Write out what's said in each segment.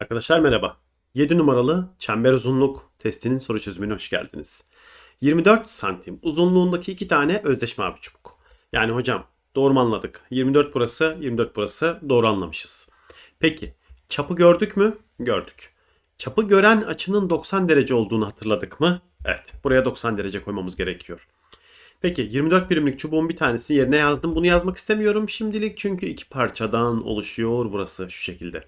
Arkadaşlar merhaba. 7 numaralı çember uzunluk testinin soru çözümüne hoş geldiniz. 24 santim uzunluğundaki iki tane özdeş mavi çubuk. Yani hocam doğru mu anladık? 24 burası, 24 burası doğru anlamışız. Peki çapı gördük mü? Gördük. Çapı gören açının 90 derece olduğunu hatırladık mı? Evet. Buraya 90 derece koymamız gerekiyor. Peki 24 birimlik çubuğun bir tanesini yerine yazdım. Bunu yazmak istemiyorum şimdilik çünkü iki parçadan oluşuyor burası şu şekilde.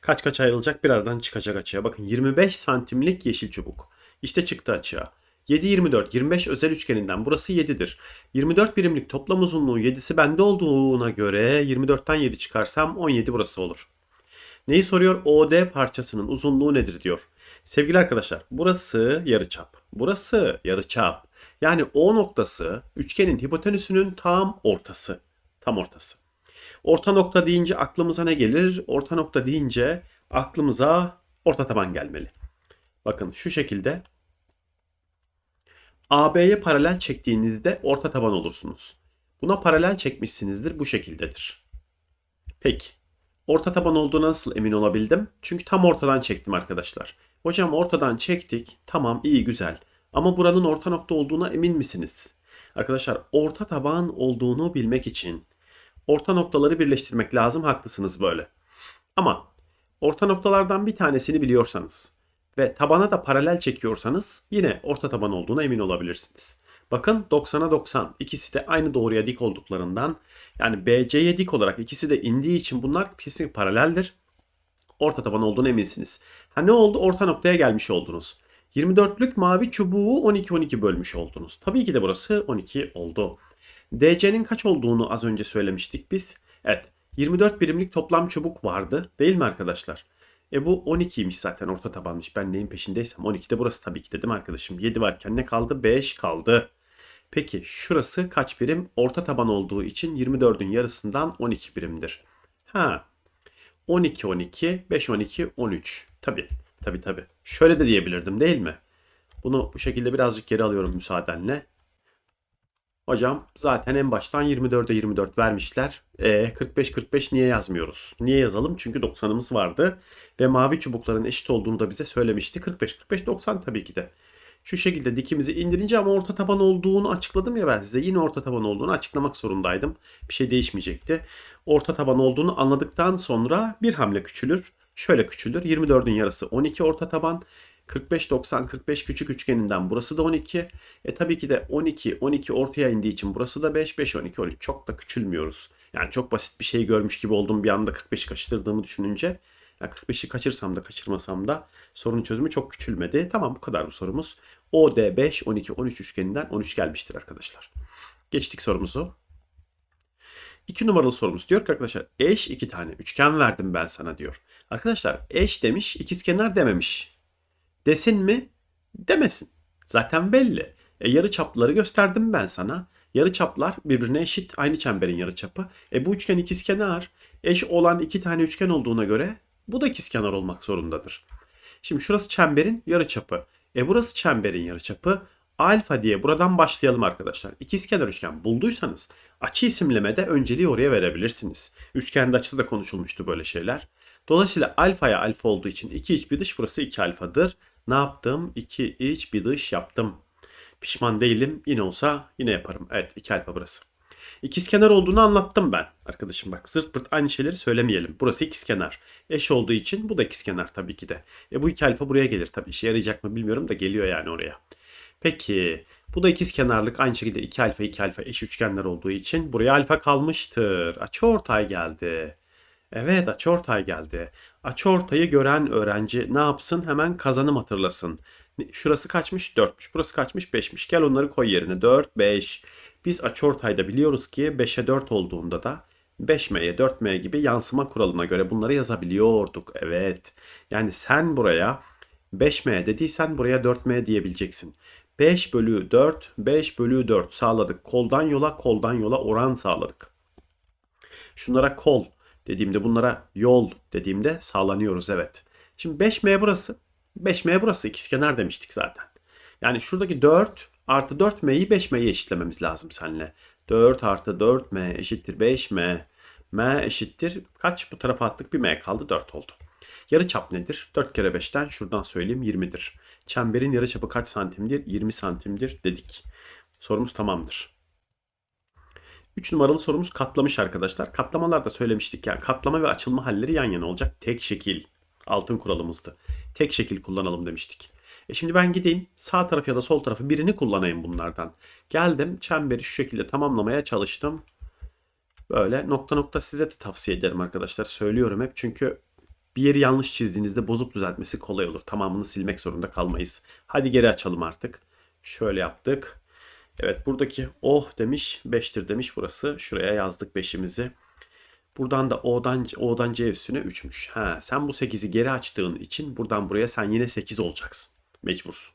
Kaç kaç ayrılacak birazdan çıkacak açığa. Bakın 25 santimlik yeşil çubuk. İşte çıktı açığa. 7 24 25 özel üçgeninden burası 7'dir. 24 birimlik toplam uzunluğu 7'si bende olduğuna göre 24'ten 7 çıkarsam 17 burası olur. Neyi soruyor? OD parçasının uzunluğu nedir diyor. Sevgili arkadaşlar burası yarıçap. Burası yarıçap. Yani O noktası üçgenin hipotenüsünün tam ortası. Tam ortası. Orta nokta deyince aklımıza ne gelir? Orta nokta deyince aklımıza orta taban gelmeli. Bakın şu şekilde AB'ye paralel çektiğinizde orta taban olursunuz. Buna paralel çekmişsinizdir bu şekildedir. Peki. Orta taban olduğuna nasıl emin olabildim? Çünkü tam ortadan çektim arkadaşlar. Hocam ortadan çektik. Tamam iyi güzel. Ama buranın orta nokta olduğuna emin misiniz? Arkadaşlar orta taban olduğunu bilmek için orta noktaları birleştirmek lazım. Haklısınız böyle. Ama orta noktalardan bir tanesini biliyorsanız ve tabana da paralel çekiyorsanız yine orta taban olduğuna emin olabilirsiniz. Bakın 90'a 90 ikisi de aynı doğruya dik olduklarından yani BC'ye dik olarak ikisi de indiği için bunlar kesinlikle paraleldir. Orta taban olduğunu eminsiniz. Ha ne oldu? Orta noktaya gelmiş oldunuz. 24'lük mavi çubuğu 12-12 bölmüş oldunuz. Tabii ki de burası 12 oldu. DC'nin kaç olduğunu az önce söylemiştik biz. Evet 24 birimlik toplam çubuk vardı değil mi arkadaşlar? E bu 12'ymiş zaten orta tabanmış. Ben neyin peşindeysem 12 de burası tabii ki dedim arkadaşım. 7 varken ne kaldı? 5 kaldı. Peki şurası kaç birim? Orta taban olduğu için 24'ün yarısından 12 birimdir. Ha 12 12 5 12 13. Tabii tabii tabii. Şöyle de diyebilirdim değil mi? Bunu bu şekilde birazcık geri alıyorum müsaadenle. Hocam zaten en baştan 24'e 24 vermişler. E 45-45 niye yazmıyoruz? Niye yazalım? Çünkü 90'ımız vardı. Ve mavi çubukların eşit olduğunu da bize söylemişti. 45-45-90 tabii ki de. Şu şekilde dikimizi indirince ama orta taban olduğunu açıkladım ya ben size. Yine orta taban olduğunu açıklamak zorundaydım. Bir şey değişmeyecekti. Orta taban olduğunu anladıktan sonra bir hamle küçülür. Şöyle küçülür. 24'ün yarısı 12 orta taban. 45 90 45 küçük üçgeninden burası da 12. E tabii ki de 12 12 ortaya indiği için burası da 5 5 12 13 çok da küçülmüyoruz. Yani çok basit bir şey görmüş gibi oldum bir anda 45'i kaçırdığımı düşününce. Yani 45'i kaçırsam da kaçırmasam da sorunun çözümü çok küçülmedi. Tamam bu kadar bu sorumuz. OD 5 12 13 üçgeninden 13 gelmiştir arkadaşlar. Geçtik sorumuzu. 2 numaralı sorumuz diyor ki arkadaşlar eş iki tane üçgen verdim ben sana diyor. Arkadaşlar eş demiş ikizkenar dememiş. Desin mi? Demesin. Zaten belli. E, yarı çapları gösterdim ben sana. Yarı çaplar birbirine eşit aynı çemberin yarı çapı. E bu üçgen ikizkenar. Eş olan iki tane üçgen olduğuna göre bu da ikizkenar olmak zorundadır. Şimdi şurası çemberin yarı çapı. E burası çemberin yarı çapı. Alfa diye buradan başlayalım arkadaşlar. İkizkenar üçgen bulduysanız açı isimlemede önceliği oraya verebilirsiniz. Üçgende açıda da konuşulmuştu böyle şeyler. Dolayısıyla alfaya alfa olduğu için 2 iç bir dış burası 2 alfadır. Ne yaptım? 2 iç bir dış yaptım. Pişman değilim. Yine olsa yine yaparım. Evet 2 alfa burası. İkizkenar olduğunu anlattım ben. Arkadaşım bak zırt pırt aynı şeyleri söylemeyelim. Burası ikizkenar. Eş olduğu için bu da ikizkenar tabii ki de. E bu 2 alfa buraya gelir. Tabii işe yarayacak mı bilmiyorum da geliyor yani oraya. Peki bu da ikizkenarlık aynı şekilde 2 alfa 2 alfa eş üçgenler olduğu için buraya alfa kalmıştır. Açıortay geldi. Evet açıortay geldi. Açıortayı gören öğrenci ne yapsın? Hemen kazanım hatırlasın. Şurası kaçmış? 4'müş. Burası kaçmış? 5'miş. Gel onları koy yerine. 4, 5. Biz açıortayda biliyoruz ki 5'e 4 olduğunda da 5m'ye 4m gibi yansıma kuralına göre bunları yazabiliyorduk. Evet. Yani sen buraya 5m dediysen buraya 4m diyebileceksin. 5 bölü 4, 5 bölü 4 sağladık. Koldan yola, koldan yola oran sağladık. Şunlara kol, dediğimde bunlara yol dediğimde sağlanıyoruz evet. Şimdi 5M burası. 5M burası ikizkenar demiştik zaten. Yani şuradaki 4 artı 4M'yi 5M'ye eşitlememiz lazım seninle. 4 artı 4M eşittir 5M. M eşittir kaç bu tarafa attık bir M kaldı 4 oldu. Yarıçap nedir? 4 kere 5'ten şuradan söyleyeyim 20'dir. Çemberin yarıçapı kaç santimdir? 20 santimdir dedik. Sorumuz tamamdır. 3 numaralı sorumuz katlamış arkadaşlar. Katlamalarda söylemiştik yani katlama ve açılma halleri yan yana olacak. Tek şekil. Altın kuralımızdı. Tek şekil kullanalım demiştik. E şimdi ben gideyim sağ tarafı ya da sol tarafı birini kullanayım bunlardan. Geldim çemberi şu şekilde tamamlamaya çalıştım. Böyle nokta nokta size de tavsiye ederim arkadaşlar. Söylüyorum hep çünkü bir yeri yanlış çizdiğinizde bozup düzeltmesi kolay olur. Tamamını silmek zorunda kalmayız. Hadi geri açalım artık. Şöyle yaptık. Evet buradaki oh demiş 5'tir demiş burası. Şuraya yazdık 5'imizi. Buradan da O'dan, O'dan C üstüne 3'müş. Ha, sen bu 8'i geri açtığın için buradan buraya sen yine 8 olacaksın. Mecbursun.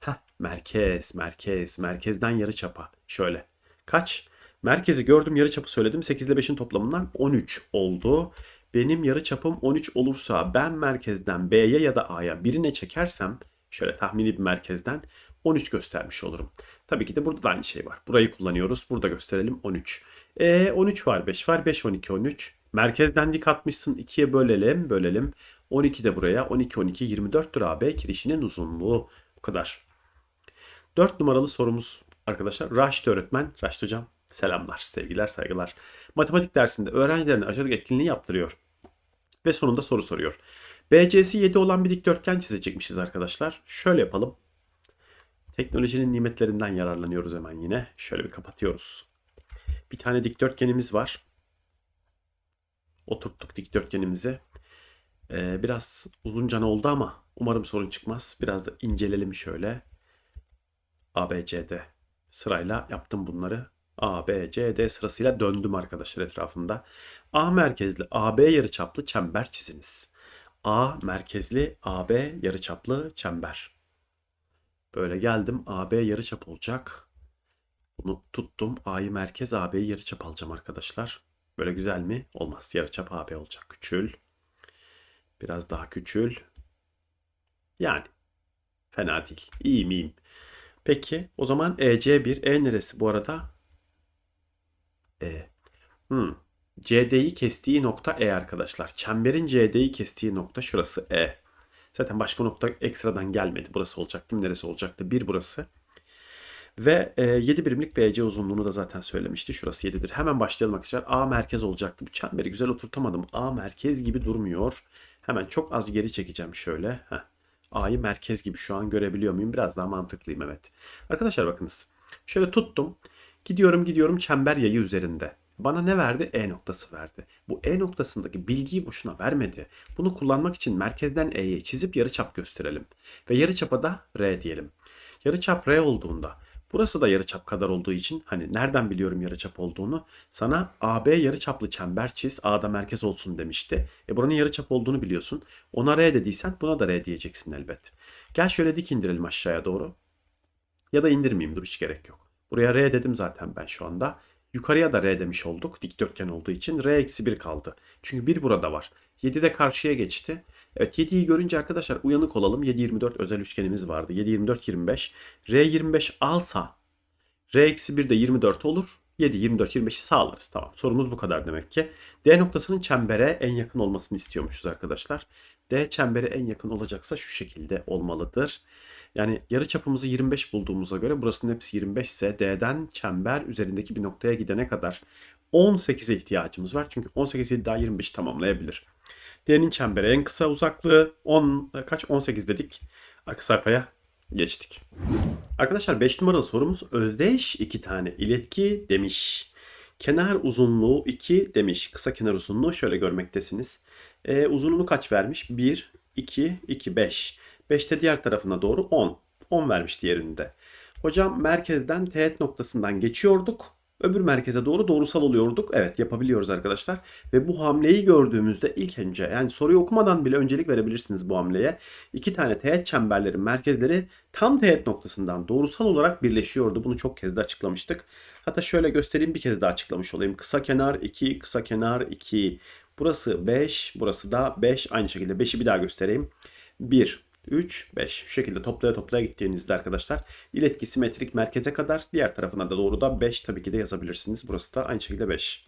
Ha, merkez, merkez, merkezden yarı çapa. Şöyle. Kaç? Merkezi gördüm yarı çapı söyledim. 8 ile 5'in toplamından 13 oldu. Benim yarı çapım 13 olursa ben merkezden B'ye ya da A'ya birine çekersem şöyle tahmini bir merkezden 13 göstermiş olurum. Tabii ki de burada da aynı şey var. Burayı kullanıyoruz. Burada gösterelim 13. E 13 var 5 var 5 12 13. Merkezden dik atmışsın 2'ye bölelim bölelim. 12 de buraya 12 12 24'tür AB kirişinin uzunluğu. Bu kadar. 4 numaralı sorumuz arkadaşlar. Raşit öğretmen. Raşit hocam selamlar, sevgiler, saygılar. Matematik dersinde öğrencilerine aşırı etkinliği yaptırıyor. Ve sonunda soru soruyor. BC'si 7 olan bir dikdörtgen çizecekmişiz arkadaşlar. Şöyle yapalım. Teknolojinin nimetlerinden yararlanıyoruz hemen yine. Şöyle bir kapatıyoruz. Bir tane dikdörtgenimiz var. Oturttuk dikdörtgenimizi. Ee, biraz uzuncan oldu ama umarım sorun çıkmaz. Biraz da incelelim şöyle. A, B, C, D sırayla yaptım bunları. A, B, C, D sırasıyla döndüm arkadaşlar etrafında. A merkezli AB yarıçaplı çember çiziniz. A merkezli AB yarıçaplı çember. Böyle geldim. AB yarıçap olacak. Bunu tuttum. A'yı merkez AB'yi yarıçap alacağım arkadaşlar. Böyle güzel mi? Olmaz. Yarıçap AB olacak. Küçül. Biraz daha küçül. Yani. Fena değil. İyi miyim? Peki o zaman EC1. E neresi bu arada? E. Hmm. CD'yi kestiği nokta E arkadaşlar. Çemberin CD'yi kestiği nokta şurası E. Zaten başka nokta ekstradan gelmedi. Burası olacaktı. Neresi olacaktı? Bir burası. Ve e, 7 birimlik BC uzunluğunu da zaten söylemişti. Şurası 7'dir. Hemen başlayalım arkadaşlar. A merkez olacaktı. Bu çemberi güzel oturtamadım. A merkez gibi durmuyor. Hemen çok az geri çekeceğim şöyle. Heh. A'yı merkez gibi şu an görebiliyor muyum? Biraz daha mantıklıyım evet. Arkadaşlar bakınız. Şöyle tuttum. Gidiyorum gidiyorum çember yayı üzerinde. Bana ne verdi? E noktası verdi. Bu E noktasındaki bilgiyi boşuna vermedi. Bunu kullanmak için merkezden E'ye çizip yarıçap gösterelim. Ve yarıçapa da R diyelim. Yarıçap R olduğunda burası da yarıçap kadar olduğu için hani nereden biliyorum yarıçap olduğunu? Sana AB yarıçaplı çember çiz A'da merkez olsun demişti. E buranın yarıçap olduğunu biliyorsun. Ona R dediysen buna da R diyeceksin elbet. Gel şöyle dik indirelim aşağıya doğru. Ya da indirmeyeyim dur hiç gerek yok. Buraya R dedim zaten ben şu anda. Yukarıya da R demiş olduk dikdörtgen olduğu için. R eksi 1 kaldı. Çünkü 1 burada var. 7 de karşıya geçti. Evet 7'yi görünce arkadaşlar uyanık olalım. 7-24 özel üçgenimiz vardı. 7-24-25. R 25 alsa R eksi 1 de 24 olur. 7, 24, 25'i sağlarız. Tamam sorumuz bu kadar demek ki. D noktasının çembere en yakın olmasını istiyormuşuz arkadaşlar. D çembere en yakın olacaksa şu şekilde olmalıdır. Yani yarı çapımızı 25 bulduğumuza göre burasının hepsi 25 ise D'den çember üzerindeki bir noktaya gidene kadar 18'e ihtiyacımız var. Çünkü 18 daha 25 tamamlayabilir. D'nin çembere en kısa uzaklığı 10 kaç 18 dedik. Arka sayfaya geçtik. Arkadaşlar 5 numaralı sorumuz özdeş 2 tane iletki demiş. Kenar uzunluğu 2 demiş. Kısa kenar uzunluğu şöyle görmektesiniz. E, uzunluğunu kaç vermiş? 1, 2, 2, 5. 5'te diğer tarafına doğru 10. 10 vermiş diğerinde. Hocam merkezden teğet noktasından geçiyorduk. Öbür merkeze doğru doğrusal oluyorduk. Evet yapabiliyoruz arkadaşlar. Ve bu hamleyi gördüğümüzde ilk önce yani soruyu okumadan bile öncelik verebilirsiniz bu hamleye. İki tane teğet çemberlerin merkezleri tam teğet noktasından doğrusal olarak birleşiyordu. Bunu çok kez de açıklamıştık. Hatta şöyle göstereyim bir kez daha açıklamış olayım. Kısa kenar 2, kısa kenar 2. Burası 5, burası da 5. Aynı şekilde 5'i bir daha göstereyim. 1, 3, 5. Şu şekilde toplaya toplaya gittiğinizde arkadaşlar iletki simetrik merkeze kadar diğer tarafına da doğru da 5 tabii ki de yazabilirsiniz. Burası da aynı şekilde 5.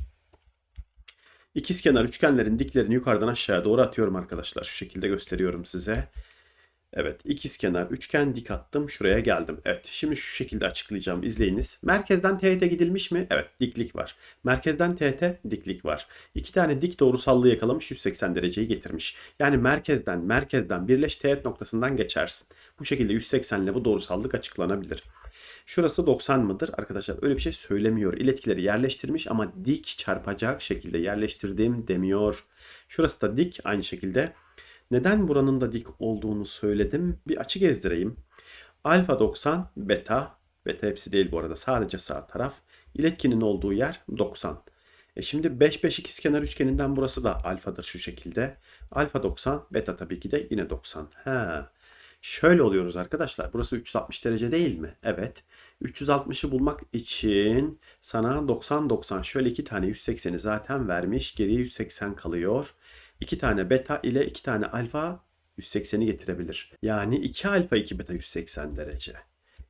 İkizkenar üçgenlerin diklerini yukarıdan aşağıya doğru atıyorum arkadaşlar. Şu şekilde gösteriyorum size. Evet ikizkenar üçgen dik attım. Şuraya geldim. Evet şimdi şu şekilde açıklayacağım. İzleyiniz. Merkezden teğete gidilmiş mi? Evet diklik var. Merkezden teğete diklik var. İki tane dik doğrusallığı yakalamış 180 dereceyi getirmiş. Yani merkezden merkezden birleş teğet noktasından geçersin. Bu şekilde 180 ile bu doğrusallık açıklanabilir. Şurası 90 mıdır? Arkadaşlar öyle bir şey söylemiyor. İletkileri yerleştirmiş ama dik çarpacak şekilde yerleştirdim demiyor. Şurası da dik aynı şekilde. Neden buranın da dik olduğunu söyledim. Bir açı gezdireyim. Alfa 90, beta. Beta hepsi değil bu arada. Sadece sağ taraf. İletkinin olduğu yer 90. E şimdi 5 5 ikizkenar üçgeninden burası da alfadır şu şekilde. Alfa 90, beta tabii ki de yine 90. Ha. Şöyle oluyoruz arkadaşlar. Burası 360 derece değil mi? Evet. 360'ı bulmak için sana 90 90 şöyle iki tane 180'i zaten vermiş. Geriye 180 kalıyor. 2 tane beta ile 2 tane alfa 180'i getirebilir. Yani 2 alfa 2 beta 180 derece.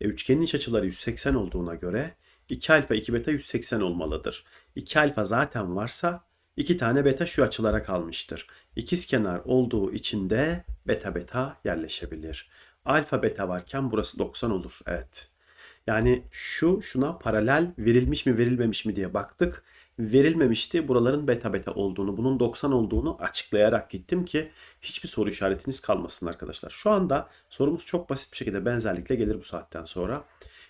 E, üçgenin iç açıları 180 olduğuna göre 2 alfa 2 beta 180 olmalıdır. 2 alfa zaten varsa 2 tane beta şu açılara kalmıştır. İkiz kenar olduğu için de beta beta yerleşebilir. Alfa beta varken burası 90 olur. Evet. Yani şu şuna paralel verilmiş mi verilmemiş mi diye baktık verilmemişti. Buraların beta beta olduğunu, bunun 90 olduğunu açıklayarak gittim ki hiçbir soru işaretiniz kalmasın arkadaşlar. Şu anda sorumuz çok basit bir şekilde benzerlikle gelir bu saatten sonra.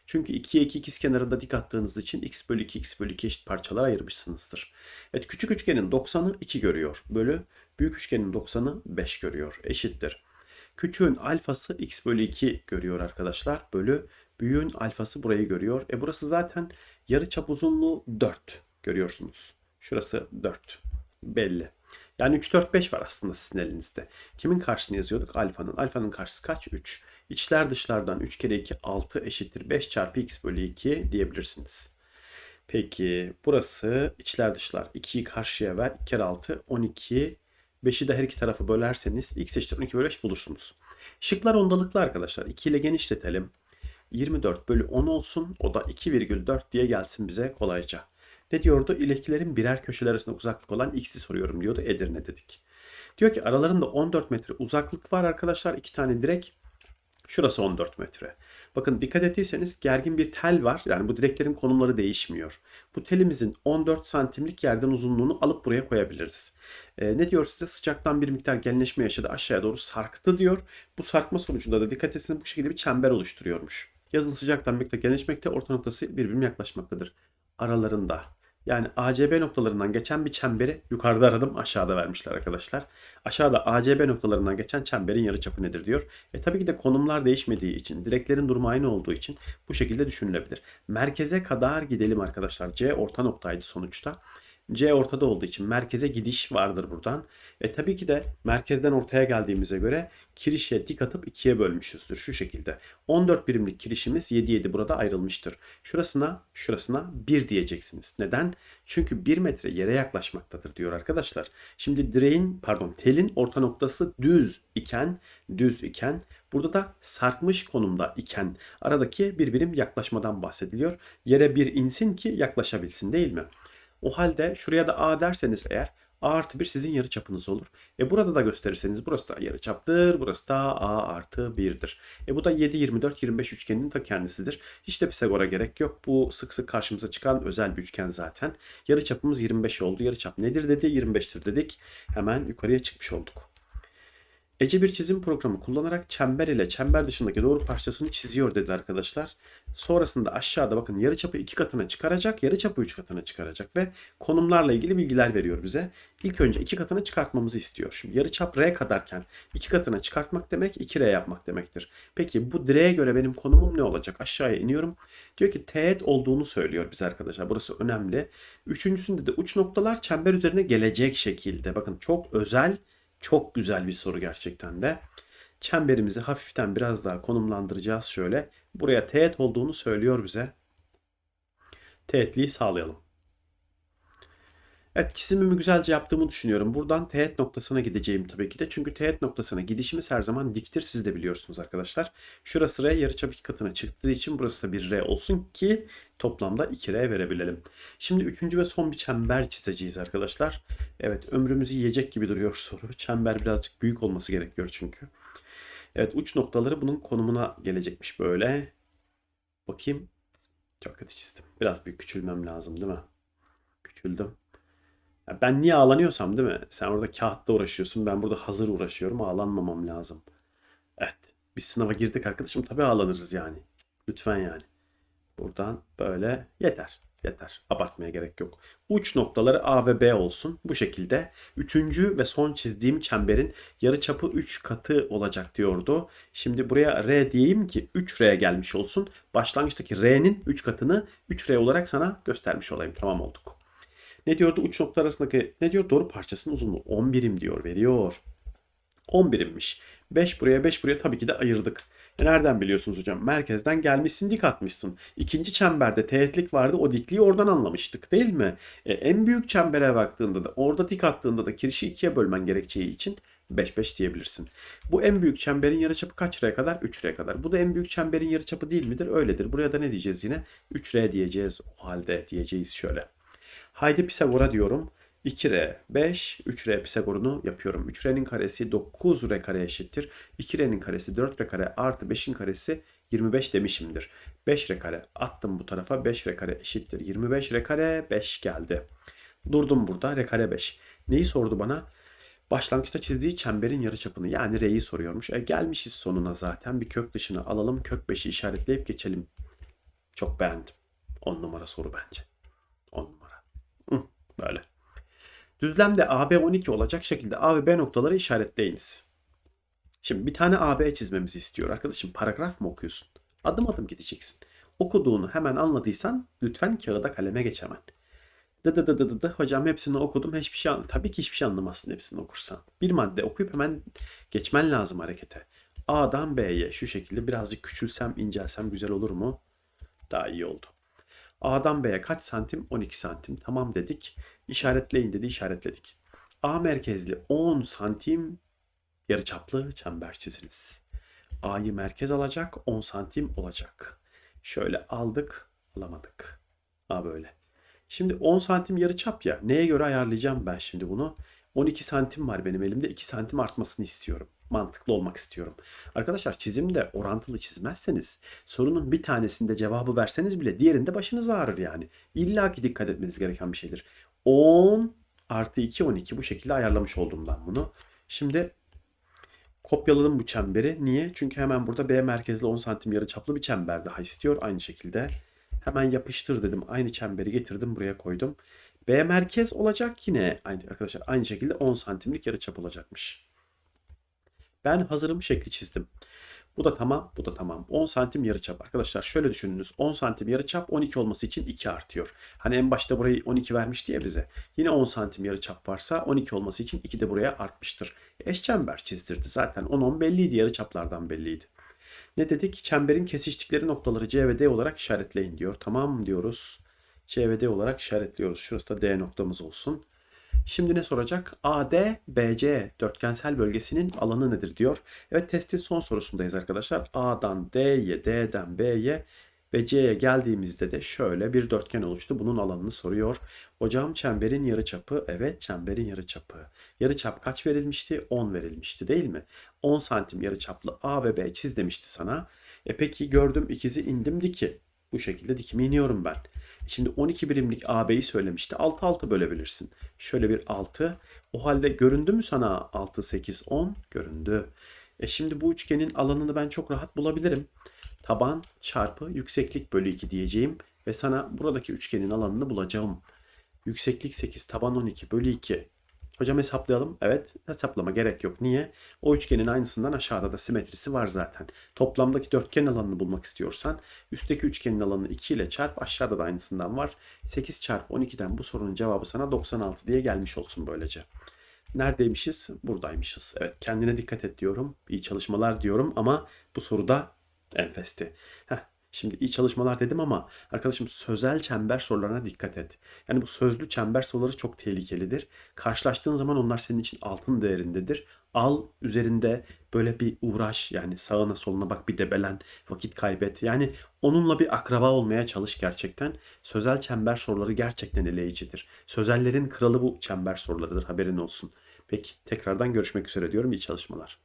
Çünkü 2'ye 2 ikiz kenarında dik attığınız için x bölü 2 x bölü 2 eşit parçalara ayırmışsınızdır. Evet küçük üçgenin 90'ı 2 görüyor. Bölü büyük üçgenin 90'ı 5 görüyor. Eşittir. Küçüğün alfası x bölü 2 görüyor arkadaşlar. Bölü büyüğün alfası burayı görüyor. E burası zaten yarı çap uzunluğu 4 görüyorsunuz. Şurası 4. Belli. Yani 3, 4, 5 var aslında sizin elinizde. Kimin karşısını yazıyorduk? Alfanın. Alfanın karşısı kaç? 3. İçler dışlardan 3 kere 2 6 eşittir 5 çarpı x bölü 2 diyebilirsiniz. Peki burası içler dışlar. 2'yi karşıya ver. 2 kere 6 12. 5'i de her iki tarafı bölerseniz x eşittir 12 bölü 5 bulursunuz. Şıklar ondalıklı arkadaşlar. 2 ile genişletelim. 24 bölü 10 olsun. O da 2,4 diye gelsin bize kolayca. Ne diyordu? İlişkilerin birer köşeler arasında uzaklık olan x'i soruyorum diyordu. Edirne dedik. Diyor ki aralarında 14 metre uzaklık var arkadaşlar. iki tane direk. Şurası 14 metre. Bakın dikkat ettiyseniz gergin bir tel var. Yani bu direklerin konumları değişmiyor. Bu telimizin 14 santimlik yerden uzunluğunu alıp buraya koyabiliriz. Ee, ne diyor size? Sıcaktan bir miktar genleşme yaşadı. Aşağıya doğru sarktı diyor. Bu sarkma sonucunda da dikkat etseniz bu şekilde bir çember oluşturuyormuş. Yazın sıcaktan bir miktar genleşmekte orta noktası birbirine yaklaşmaktadır. Aralarında yani ACB noktalarından geçen bir çemberi yukarıda aradım aşağıda vermişler arkadaşlar. Aşağıda ACB noktalarından geçen çemberin yarıçapı nedir diyor. E tabii ki de konumlar değişmediği için, direklerin durumu aynı olduğu için bu şekilde düşünülebilir. Merkeze kadar gidelim arkadaşlar. C orta noktaydı sonuçta. C ortada olduğu için merkeze gidiş vardır buradan. E tabii ki de merkezden ortaya geldiğimize göre kirişe dik atıp ikiye bölmüşüzdür şu şekilde. 14 birimlik kirişimiz 7 7 burada ayrılmıştır. Şurasına şurasına 1 diyeceksiniz. Neden? Çünkü 1 metre yere yaklaşmaktadır diyor arkadaşlar. Şimdi direğin pardon telin orta noktası düz iken düz iken burada da sarkmış konumda iken aradaki bir birim yaklaşmadan bahsediliyor. Yere bir insin ki yaklaşabilsin değil mi? O halde şuraya da A derseniz eğer A artı 1 sizin yarı çapınız olur. E burada da gösterirseniz burası da yarı çaptır. Burası da A artı 1'dir. E bu da 7, 24, 25 üçgeninin ta kendisidir. Hiç de Pisagor'a gerek yok. Bu sık sık karşımıza çıkan özel bir üçgen zaten. Yarı çapımız 25 oldu. Yarı çap nedir dedi? 25'tir dedik. Hemen yukarıya çıkmış olduk. Ece bir çizim programı kullanarak çember ile çember dışındaki doğru parçasını çiziyor dedi arkadaşlar. Sonrasında aşağıda bakın yarıçapı iki katına çıkaracak, yarıçapı üç katına çıkaracak ve konumlarla ilgili bilgiler veriyor bize. İlk önce iki katına çıkartmamızı istiyor. Şimdi yarıçap R kadarken iki katına çıkartmak demek 2R yapmak demektir. Peki bu direğe göre benim konumum ne olacak? Aşağıya iniyorum. Diyor ki teğet olduğunu söylüyor bize arkadaşlar. Burası önemli. Üçüncüsünde de uç noktalar çember üzerine gelecek şekilde. Bakın çok özel çok güzel bir soru gerçekten de. Çemberimizi hafiften biraz daha konumlandıracağız şöyle. Buraya teğet olduğunu söylüyor bize. Teğetliği sağlayalım. Evet çizimimi güzelce yaptığımı düşünüyorum. Buradan teğet noktasına gideceğim tabii ki de. Çünkü teğet noktasına gidişimiz her zaman diktir. Siz de biliyorsunuz arkadaşlar. Şurası R yarıçap iki katına çıktığı için burası da bir R olsun ki toplamda 2R verebilelim. Şimdi üçüncü ve son bir çember çizeceğiz arkadaşlar. Evet ömrümüzü yiyecek gibi duruyor soru. Çember birazcık büyük olması gerekiyor çünkü. Evet uç noktaları bunun konumuna gelecekmiş böyle. Bakayım. Çok kötü çizdim. Biraz büyük küçülmem lazım değil mi? Küçüldüm. Ya ben niye ağlanıyorsam değil mi? Sen orada kağıtta uğraşıyorsun. Ben burada hazır uğraşıyorum. Ağlanmamam lazım. Evet. Biz sınava girdik arkadaşım. Tabii ağlanırız yani. Lütfen yani. Buradan böyle yeter. Yeter. Abartmaya gerek yok. Uç noktaları A ve B olsun. Bu şekilde. Üçüncü ve son çizdiğim çemberin yarıçapı 3 katı olacak diyordu. Şimdi buraya R diyeyim ki 3R gelmiş olsun. Başlangıçtaki R'nin 3 katını 3R olarak sana göstermiş olayım. Tamam olduk. Ne diyordu? Uç nokta arasındaki ne diyor? Doğru parçasının uzunluğu 10 birim diyor. Veriyor. 10 birimmiş. 5 buraya 5 buraya tabii ki de ayırdık. E nereden biliyorsunuz hocam? Merkezden gelmişsin dik atmışsın. İkinci çemberde teğetlik vardı o dikliği oradan anlamıştık değil mi? E, en büyük çembere baktığında da orada dik attığında da kirişi ikiye bölmen gerekeceği için 5-5 diyebilirsin. Bu en büyük çemberin yarıçapı kaç R kadar? 3R kadar. Bu da en büyük çemberin yarıçapı değil midir? Öyledir. Buraya da ne diyeceğiz yine? 3R diyeceğiz. O halde diyeceğiz şöyle. Haydi Pisagor'a diyorum. 2R, 5, 3R Pisagor'unu yapıyorum. 3R'nin karesi 9R kare eşittir. 2R'nin karesi 4R kare artı 5'in karesi 25 demişimdir. 5R kare attım bu tarafa. 5R kare eşittir. 25R kare 5 geldi. Durdum burada. R kare 5. Neyi sordu bana? Başlangıçta çizdiği çemberin yarıçapını yani R'yi soruyormuş. E gelmişiz sonuna zaten. Bir kök dışına alalım. Kök 5'i işaretleyip geçelim. Çok beğendim. 10 numara soru bence. 10 numara. Böyle. Düzlemde AB 12 olacak şekilde A ve B noktaları işaretleyiniz. Şimdi bir tane AB çizmemizi istiyor arkadaşım. Paragraf mı okuyorsun? Adım adım gideceksin. Okuduğunu hemen anladıysan lütfen kağıda kaleme geç hemen. Dı dı dı dı dı. Hocam hepsini okudum. Hiçbir şey Tabii ki hiçbir şey anlamazsın hepsini okursan. Bir madde okuyup hemen geçmen lazım harekete. A'dan B'ye şu şekilde birazcık küçülsem incelsem güzel olur mu? Daha iyi oldu. A'dan B'ye kaç santim? 12 santim. Tamam dedik. İşaretleyin dedi işaretledik. A merkezli 10 santim yarıçaplı çember çiziniz. A'yı merkez alacak 10 santim olacak. Şöyle aldık alamadık. A böyle. Şimdi 10 santim yarıçap ya. Neye göre ayarlayacağım ben şimdi bunu? 12 santim var benim elimde. 2 santim artmasını istiyorum. Mantıklı olmak istiyorum. Arkadaşlar çizimde orantılı çizmezseniz sorunun bir tanesinde cevabı verseniz bile diğerinde başınız ağrır yani. İlla ki dikkat etmeniz gereken bir şeydir. 10 artı 2 12 bu şekilde ayarlamış oldum ben bunu. Şimdi kopyaladım bu çemberi. Niye? Çünkü hemen burada B merkezli 10 santim yarıçaplı bir çember daha istiyor. Aynı şekilde hemen yapıştır dedim. Aynı çemberi getirdim buraya koydum. B merkez olacak yine aynı arkadaşlar aynı şekilde 10 santimlik yarıçap olacakmış. Ben hazırım şekli çizdim. Bu da tamam, bu da tamam. 10 santim yarıçap. Arkadaşlar şöyle düşününüz. 10 santim yarıçap 12 olması için 2 artıyor. Hani en başta burayı 12 vermişti ya bize. Yine 10 santim yarıçap varsa 12 olması için 2 de buraya artmıştır. Eşçember çizdirdi. Zaten 10-10 belliydi. Yarıçaplardan belliydi. Ne dedik? Çemberin kesiştikleri noktaları C ve D olarak işaretleyin diyor. Tamam diyoruz. C ve D olarak işaretliyoruz. Şurası da D noktamız olsun. Şimdi ne soracak? AD, BC dörtgensel bölgesinin alanı nedir diyor. Evet testin son sorusundayız arkadaşlar. A'dan D'ye, D'den B'ye ve C'ye geldiğimizde de şöyle bir dörtgen oluştu. Bunun alanını soruyor. Hocam çemberin yarıçapı. Evet çemberin yarıçapı. Yarıçap kaç verilmişti? 10 verilmişti değil mi? 10 santim yarıçaplı A ve B çiz demişti sana. E peki gördüm ikizi indim diki. Bu şekilde dikime iniyorum ben. Şimdi 12 birimlik AB'yi söylemişti. 6 6 bölebilirsin. Şöyle bir 6. O halde göründü mü sana 6 8 10? Göründü. E şimdi bu üçgenin alanını ben çok rahat bulabilirim. Taban çarpı yükseklik bölü 2 diyeceğim ve sana buradaki üçgenin alanını bulacağım. Yükseklik 8, taban 12 bölü 2. Hocam hesaplayalım. Evet hesaplama gerek yok. Niye? O üçgenin aynısından aşağıda da simetrisi var zaten. Toplamdaki dörtgen alanını bulmak istiyorsan üstteki üçgenin alanını 2 ile çarp aşağıda da aynısından var. 8 çarpı 12'den bu sorunun cevabı sana 96 diye gelmiş olsun böylece. Neredeymişiz? Buradaymışız. Evet kendine dikkat et diyorum. İyi çalışmalar diyorum ama bu soruda enfesti. Heh, Şimdi iyi çalışmalar dedim ama arkadaşım sözel çember sorularına dikkat et. Yani bu sözlü çember soruları çok tehlikelidir. Karşılaştığın zaman onlar senin için altın değerindedir. Al üzerinde böyle bir uğraş yani sağına soluna bak bir debelen vakit kaybet. Yani onunla bir akraba olmaya çalış gerçekten. Sözel çember soruları gerçekten eleyicidir. Sözellerin kralı bu çember sorularıdır haberin olsun. Peki tekrardan görüşmek üzere diyorum iyi çalışmalar.